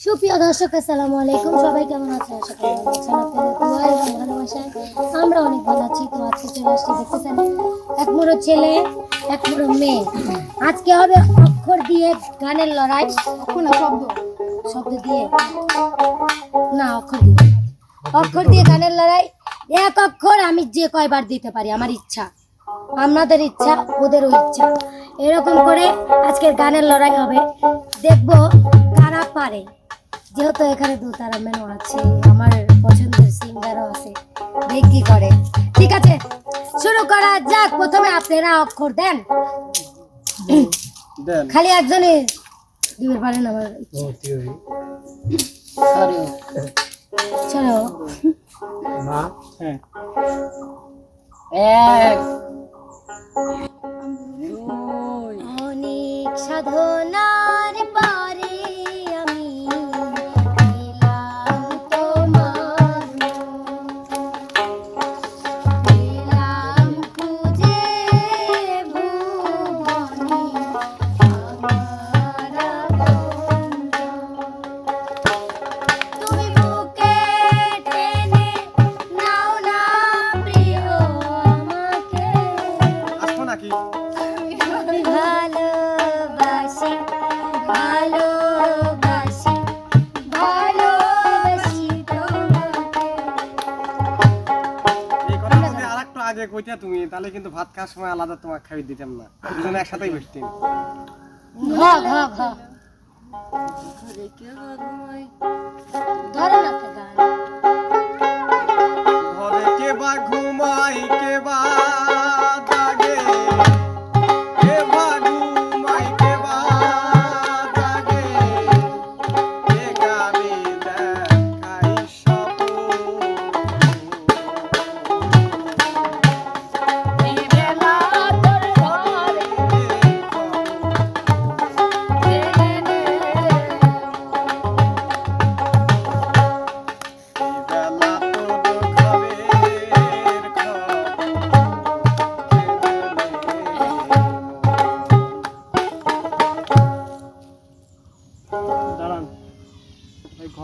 সুপ্রিয় দর্শক আসসালামু আলাইকুম। সবাই কেমন আছেন? আশা করি ভালো আছেন। ভালোবাসায় আমরা অনেক ভালো আছি। তো আজকে চলে আসছি দেখতেছেন এক মুড়ো ছেলে এক মুড়ো মেয়ে। আজকে হবে অক্ষর দিয়ে গানের লড়াই। অক্ষর না শব্দ? শব্দ দিয়ে। না অক্ষর দিয়ে। অক্ষর দিয়ে গানের লড়াই। এক অক্ষর আমি যে কয়বার দিতে পারি আমার ইচ্ছা। আমাদের ইচ্ছা ওদেরও ইচ্ছা। এরকম করে আজকের গানের লড়াই হবে। দেখব কারা পারে। যেহেতু এখানে দু তারা মেনু আছে আমার পছন্দের সিঙ্গারও আছে। দেখি করে ঠিক আছে শুরু করা যাক। প্রথমে আপনারা অক্ষর দেন। দেন। খালি একজনই দিতে পারেন আমার। চলো। হ্যাঁ। এক। অনেক সাধনার পরে কইতে তুমি তাহলে কিন্তু ভাত খাওয়ার সময় আলাদা তোমাকে খাইয়ে দিতাম না। দুজনে একসাথেই বসতেন ঘ ঘ ঘ। ধরো না গান। ঘরে কে বা ঘুমাই কে বা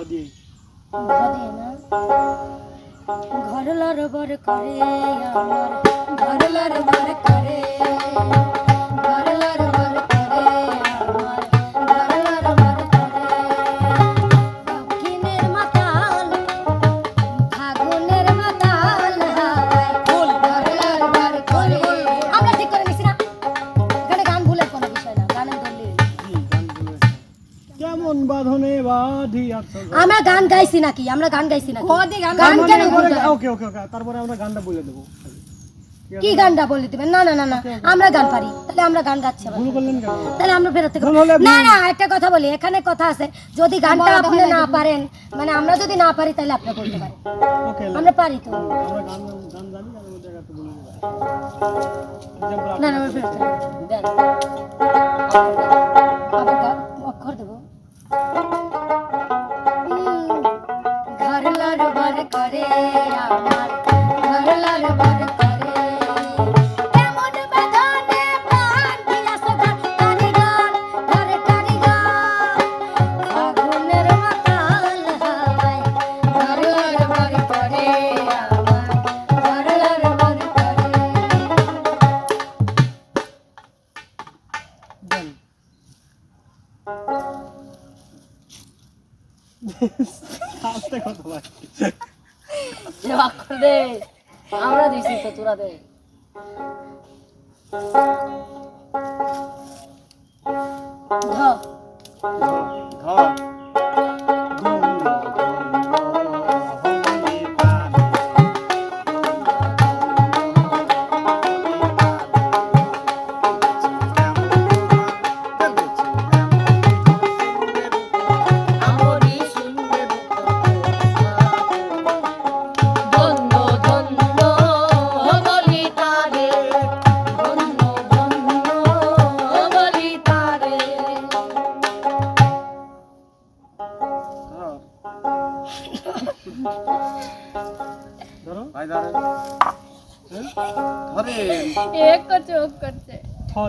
এই ঘর লড়বর করে আমার ঘর লড়বর করে আমরা গান গাইছি নাকি? আমরা গান গাইছি নাকি? গান কেন? ওকে ওকে ওকে তারপরে আমরা গানটা বলে দেবো। কি গানটা বলে দিবেন না না না না। আমরা গান পারি। তাহলে আমরা গান গাচ্ছি তাহলে আমরা ফেরত থেকে না না একটা কথা বলি। এখানে কথা আছে। যদি গানটা আপনি না পারেন মানে আমরা যদি না পারি তাহলে আপনি বলতে পারেন। ওকে আমরা পারি তো। না না অক্ষর দেবো। ঘর লড়বর করে আমার ঘর লড়বর করে আমরা দিছি তো তোরা দে ধ ঘর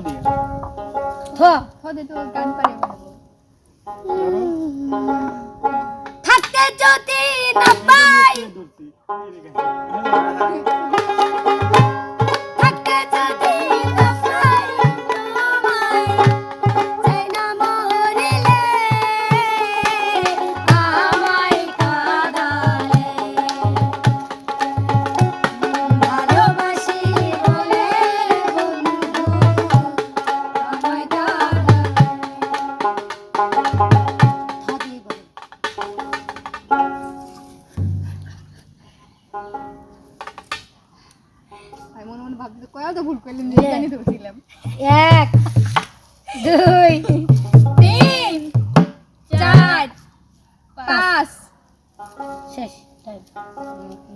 দিয়ে থ থ দিয়ে তো গান পারে থাকতে যদি কয়া তো ভুল করলাম যে জানি তো ছিলাম এক দুই তিন চার পাঁচ। শেষ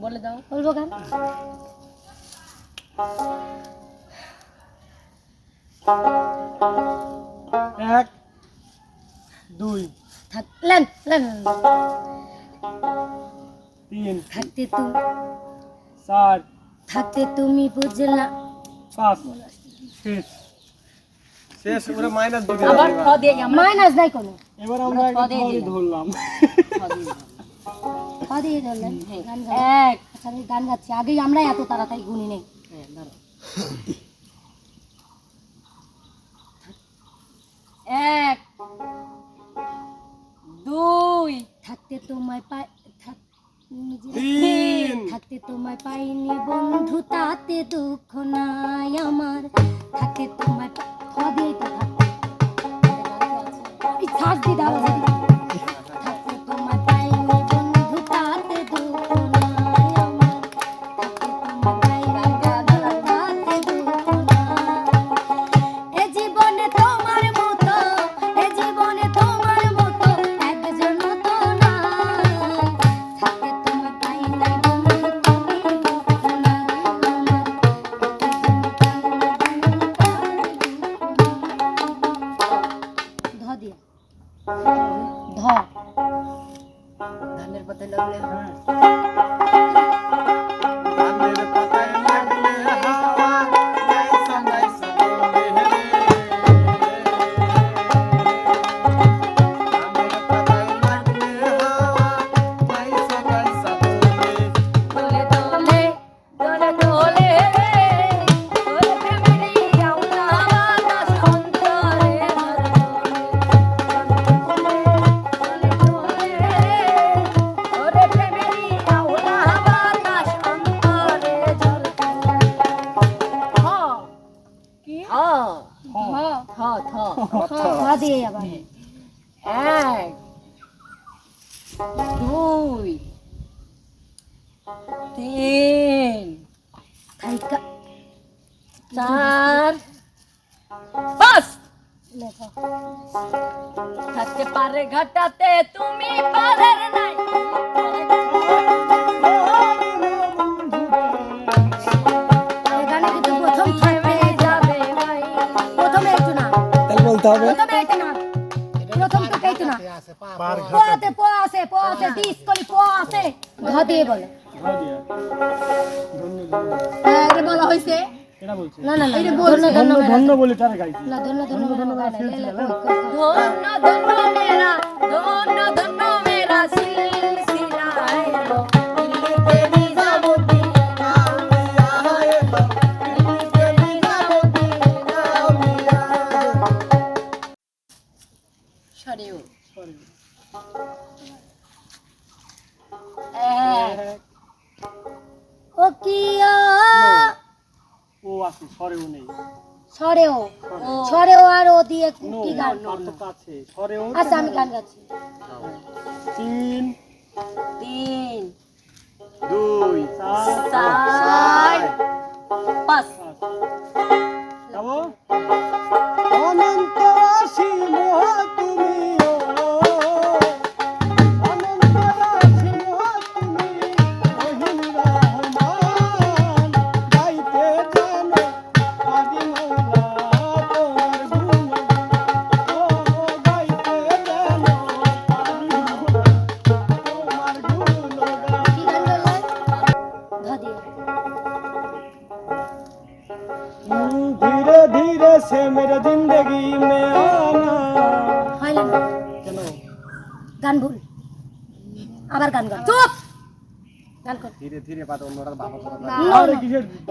বলে দাও। বলব গান এক দুই থাক লেন লেন। তিন থাকতে তুমি চার থাকতে তুমি বুঝলা। পাঁচ। শেষ। শেষ ওরে মাইনাস দিতে আবার খ দিয়ে গেলাম। মাইনাস নাই কোনো। এবার আমরা খ দিয়ে ধরলাম। খ দিয়ে ধরলেন গান এক। আচ্ছা আমি গান গাচ্ছি। আগেই আমরা এত তাড়াতাড়ি গুনি নেই। হ্যাঁ, এক। দুই। থাকতে তোমায় পাই থাক নিজে থাকতে তোমায় পাইনি বন্ধু তাতে দুঃখ নাই আমার। থাকতে তোমায় কবে থাকতে শ্বাস তিন। চার। পাঁচ থাকতে পারে ঘাটাতে তুমি পারের নাই। না। বলতে হবে। প্রথমে একটু না। প্রথম তো একটু না। পোয়াতে প আছে প আছে দিস কলি প আছে ঘ দিয়ে বলো। এটা বলা হয়েছে এটা না না না ধন্য ধন্য ধন্য বলি তার গাইছি না ধন্য ধন্য ধন্য ধন্য ধন্য ধন্য ধন্য ধন্য ও কিয়া ও? আছে সরেও নেই। ছড়েও ও ছড়েও আর ও দিয়ে কি গান? কাছে সরেও আচ্ছা আমি গান গাচ্ছি। তিন তিন দুই চার পাঁচ। অনন্ত অসীম তুমি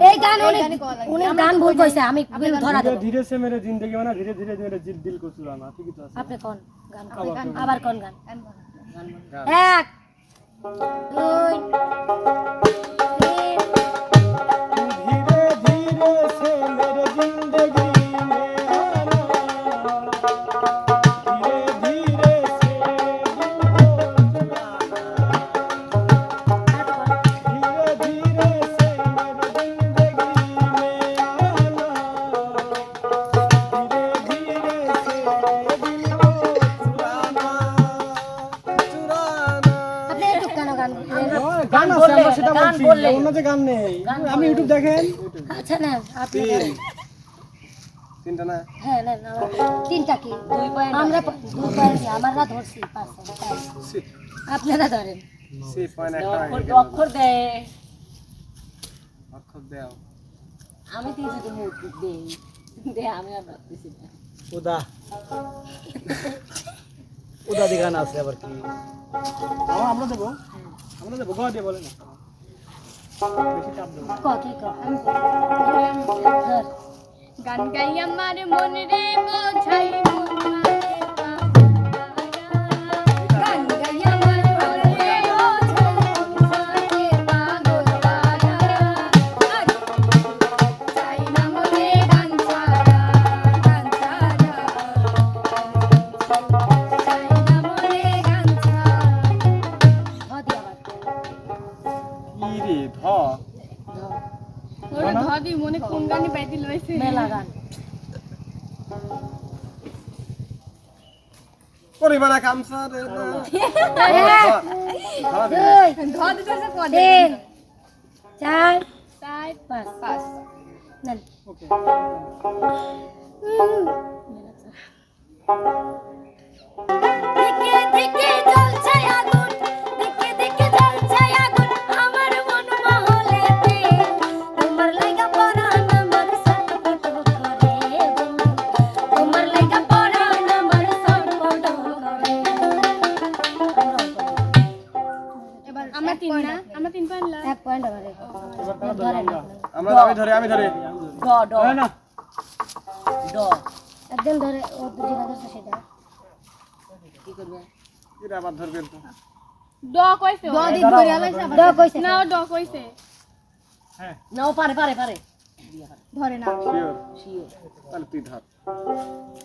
এই গান এই উনি গান ভুল কইছে আমি ধরা দেব। ধীরে সে মেরে জিন্দগি মানে ধীরে ধীরে মেরে জিল দিল কো চুরানা ঠিকই তো আছে। আপনি কোন গান? করেন? আবার কোন গান? গান এক দুই অন্য যে গান নেই। আপনি ইউটিউব দেখেন। আচ্ছা না আপনি তিনটা না? হ্যাঁ না না তিনটা কি? দুই পয়েন্ট আমরা দুই পয়েন্ট আমরা ধরছি পাঁচ আপনারা ধরেন। সি পয়েন্ট একটা অক্ষর হয়ে অক্ষর দাও। আমি তুই যদি মুখ দেই দে আমি আর ভাবতেছি না। উদা। উদা দি গান আছে আবার কি? আমরা দেবো? আমরা দেবো গা দিয়ে বলে গান গাই আমার মন রে বোঝাই। পরিবারা কামসা রে না ধ দে দুই ধদি তো কদে তিন চার চার পাঁচ পাঁচ নেন ওকে দিকে দিকে আমরা আমি ধরে আমি ধরে। ড। ড না। ড। একদম ধরে ও যেটা ধরছে সেটা। কি করবে? রে আবার ধরবেন তো। ড কইছে ড দি ধরে আলাইছে দ কইছে না ড কইছে। হ্যাঁ। না ও পারে পারে পারে। ধরে না। শিওর শিওর তাহলে তুই ধর।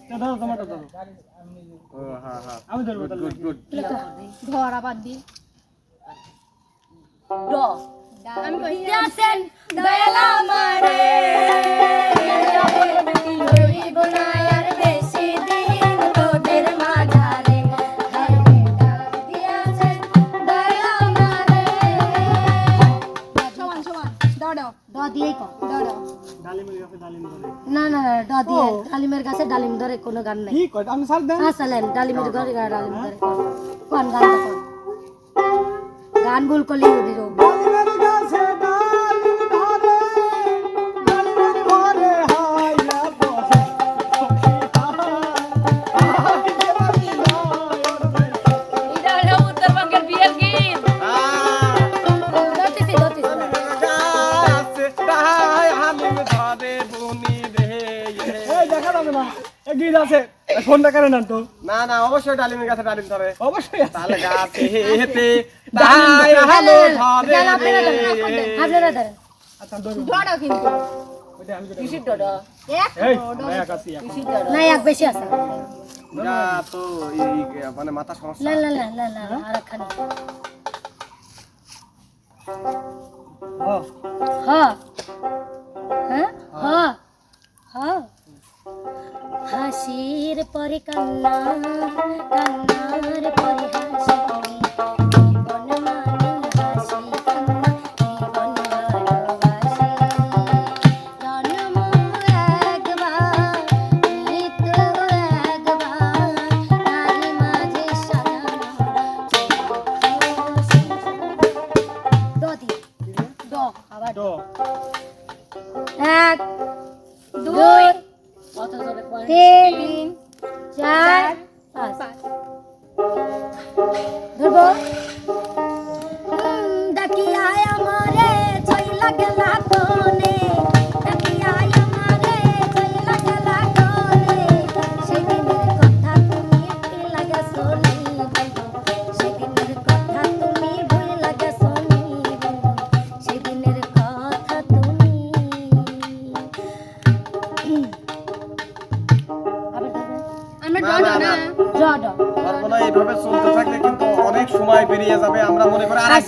তো ধরো তোমারটা ধরো। ও হ্যাঁ হ্যাঁ আমি ধরবো তাহলে। গুড ধর আবার দি। ড। আছেন দয়াল আমারে না না না ড দিয়ে ডালিমের গাছে ডালিম ধরে কোনো গান নাই আমি ডালিমের ঘরে ডালিম ধরে কোন গান গান ভুল করলি ফোনটা কেন নেন তো না না অবশ্যই ডালিমের কাছে ডালিম ধরে। অবশ্যই। তাহলে গাছে হেতে তাই হালো ধরে। না, আপনারা ধরেন, আপনারা ধরেন আচ্ছা কিন্তু। ওইটা আমি কিসির এক আছি না এক বেশি আছে। যা তো এই মানে মাথা সমস্যা। না না না না না আর খানি ও, হ। হ্যাঁ? হ। হ। হাসির পরে কান্না কান্নার পরে হাসি।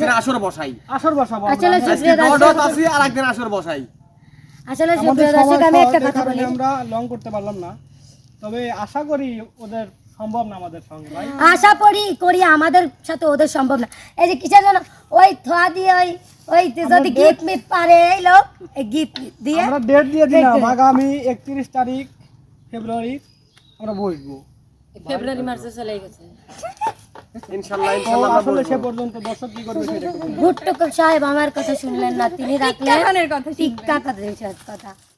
একদিন আসর বসাই। আসর বসাবো আমরা। আসলে আজকে সুপ্রিয় আছি আর একদিন আসর বসাই। আসলে সুপ্রিয় দর্শক আমি একটা কথা বলি। আমরা লং করতে পারলাম না। তবে আশা করি ওদের সম্ভব না আমাদের সঙ্গে ভাই। আশা করি করি আমাদের সাথে ওদের সম্ভব না। এই যে কিসের জন্য? ওই থোয়া দিয়ে ওই ওই যদি গিফট মিট পারে এই লোক এই গিফট দিয়ে আমরা ডেট দিয়ে দিলাম আগামী একত্রিশ তারিখ ফেব্রুয়ারি আমরা বসবো। ফেব্রুয়ারি মার্চে চলে গেছে। ইনশাআল্লাহ ইনশাল্লাহ আমরা আসলে সে। পর্যন্ত দর্শক কি করবে সেটা ভুট্টো সাহেব আমার কথা শুনলেন না তিনি রাখলেন। কথা।